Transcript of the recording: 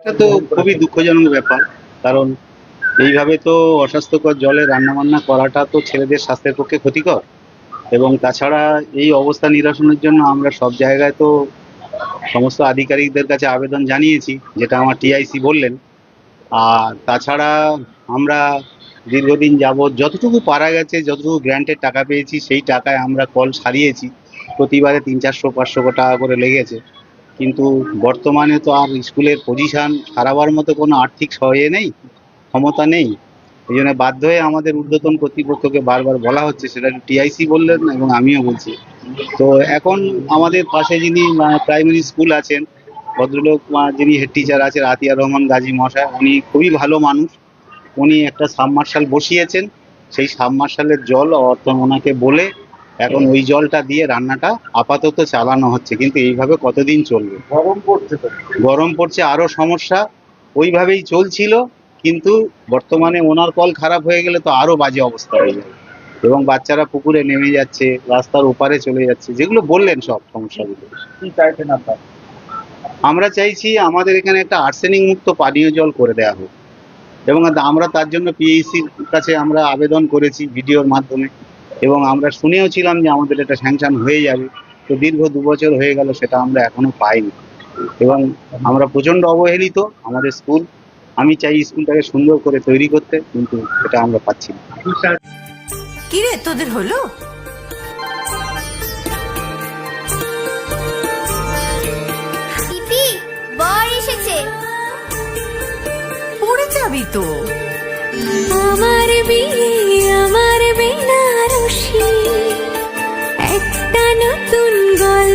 এটা তো খুবই দুঃখজনক ব্যাপার, কারণ এইভাবে তো অস্বাস্থ্যকর জলে রান্নাবান্না করাটা তো ছেলেদের স্বাস্থ্যের পক্ষে ক্ষতিকর। এবং তাছাড়া এই অবস্থা নিরসনের জন্য আমরা সব জায়গায় তো সমস্ত আধিকারিকদের কাছে আবেদন জানিয়েছি, যেটা আমার টিআইসি বললেন। আর তাছাড়া আমরা দীর্ঘদিন যাবৎ যতটুকু পারা গেছে, যতটুকু গ্র্যান্টের টাকা পেয়েছি, সেই টাকায় আমরা কল সারিয়েছি। প্রতিবারে তিন চারশো, পাঁচশো টাকা করে লেগেছে। কিন্তু বর্তমানে তো আর স্কুলের পজিশন সারাবার মতো কোনো আর্থিক সহায় নেই, ক্ষমতা নেই। এই জন্য বাধ্য হয়ে আমাদের ঊর্ধ্বতন কর্তৃপক্ষকে বারবার বলা হচ্ছে, সেটা টিআইসি বললেন এবং আমিও বলছি। তো এখন আমাদের পাশে যিনি প্রাইমারি স্কুল আছেন, ভদ্রলোক যিনি হেড টিচার আছেন, আতিয়া রহমান গাজী মশাই, উনি খুবই ভালো মানুষ। উনি একটা সাবমার্শাল বসিয়েছেন। সেই সাবমার্শালের জল অর্থ ওনাকে বলে এখন ওই জলটা দিয়ে রান্নাটা আপাতত চালানো হচ্ছে কিন্তু এইভাবে কতদিন চলবে? গরম পড়ছে গরম পড়ছে আরও সমস্যা। ওইভাবেই চলছিল কিন্তু বর্তমানে ওনার কল খারাপ হয়ে গেলে তো আরও বাজে অবস্থা হয়ে যাবে। এবং বাচ্চারা পুকুরে নেমে যাচ্ছে রাস্তার ওপারে চলে যাচ্ছে যেগুলো বললেন সব সমস্যাগুলো। আমরা চাইছি আমাদের এখানে একটা আর্সেনিক মুক্ত পানীয় জল করে দেওয়া হোক। এবং আমরা তার জন্য পিএইসির কাছে আমরা আবেদন করেছি ভিডিওর মাধ্যমে। এবং আমরা শুনেও ছিলাম যে আমাদের এটা স্যাংশন হয়ে যাবে। তো দীর্ঘ দু বছর হয়ে গেল সেটা আমরা এখনও পাইনি। এবং আমরা প্রচণ্ড অবহেলিত আমাদের স্কুল। আমি চাই স্কুলটাকে সুন্দর করে তৈরি করতে কিন্তু সেটা আমরা পাচ্ছি না। কিরে তোদের হলো? পড়ে যাবি তো। আমার বিয়ে